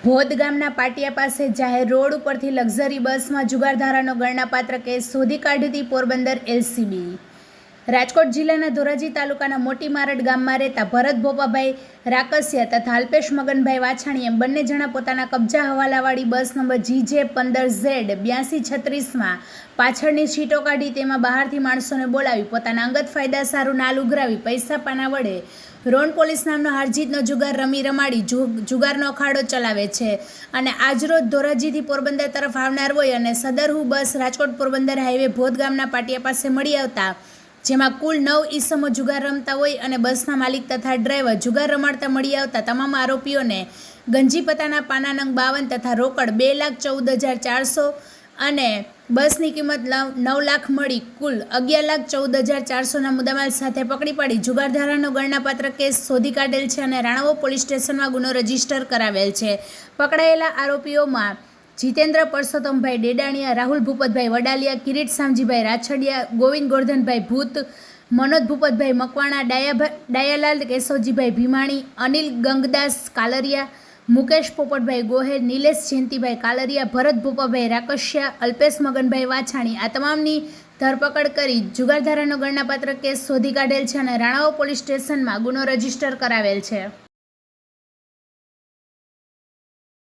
ભોદ ગામના પાટિયા પાસે જાહેર રોડ ઉપરથી લક્ઝરી બસમાં જુગારધારાનો ગણનાપાત્ર કેસ શોધી કાઢી પોરબંદર એલસીબી. રાજકોટ જિલ્લાના ધોરાજી તાલુકાના મોટી મારડ ગામમાં રહેતા ભરત ભોપાભાઈ રાકસિયા તથા અલ્પેશ મગનભાઈ વાછાણી એમ બંને જણા પોતાના કબજા હવાલાવાળી બસ નંબર જીજે પંદર ઝેડ બ્યાસી છત્રીસમાં પાછળની સીટો કાઢી તેમાં બહારથી માણસોને બોલાવી પોતાના અંગત ફાયદા સારું નાલ ઉઘરાવી પૈસા પાના વડે રોન પોલીસ નામનો હારજીતનો જુગાર રમી રમાડી જુગારનો અખાડો ચલાવે છે. અને આજરોજ ધોરાજીથી પોરબંદર તરફ આવનાર હોય અને સદરહુ બસ રાજકોટ પોરબંદર હાઈવે ભોદ ગામના પાટિયા પાસે મળી આવતા જેમાં કુલ નવ ઈસમો જુગાર રમતા હોય અને બસના માલિક તથા ડ્રાઈવર જુગાર રમાડતા મળી આવતા તમામ આરોપીઓને ગંજીપતાના પાના નંગ બાવન તથા રોકડ બે લાખ ચૌદ હજાર ચારસો અને બસની કિંમત નવ લાખ મળી કુલ અગિયાર લાખ ચૌદ હજાર ચારસોના મુદ્દામાલ સાથે પકડી પાડી જુગારધારાનો ગણનાપાત્ર કેસ શોધી કાઢેલ છે અને રાણાવો પોલીસ સ્ટેશનમાં ગુનો રજિસ્ટર કરાવેલ છે. પકડાયેલા આરોપીઓમાં જીતેન્દ્ર પરસોત્તમભાઈ ડેડાણીયા, રાહુલ ભૂપતભાઈ વડાલિયા, કિરીટ સામજીભાઈ રાછડિયા, ગોવિંદ ગોરધનભાઈ ભૂત, મનોજ ભૂપતભાઈ મકવાણા ડાયાભાઈ ડાયાલાલ કેશવજીભાઈ ભીમાણી, અનિલ ગંગદાસ કાલરિયા, મુકેશ પોપટભાઈ ગોહેલ નિલેશ જયંતિભાઈ કાલરિયા, ભરત ભૂપાભાઈ રાકશિયા, અલ્પેશ મગનભાઈ વાછાણી આ તમામની ધરપકડ કરી જુગારધારાનો ગણનાપાત્ર કેસ શોધી કાઢેલ છે અને રાણાઓ પોલીસ સ્ટેશનમાં ગુનો રજિસ્ટર કરાવેલ છે.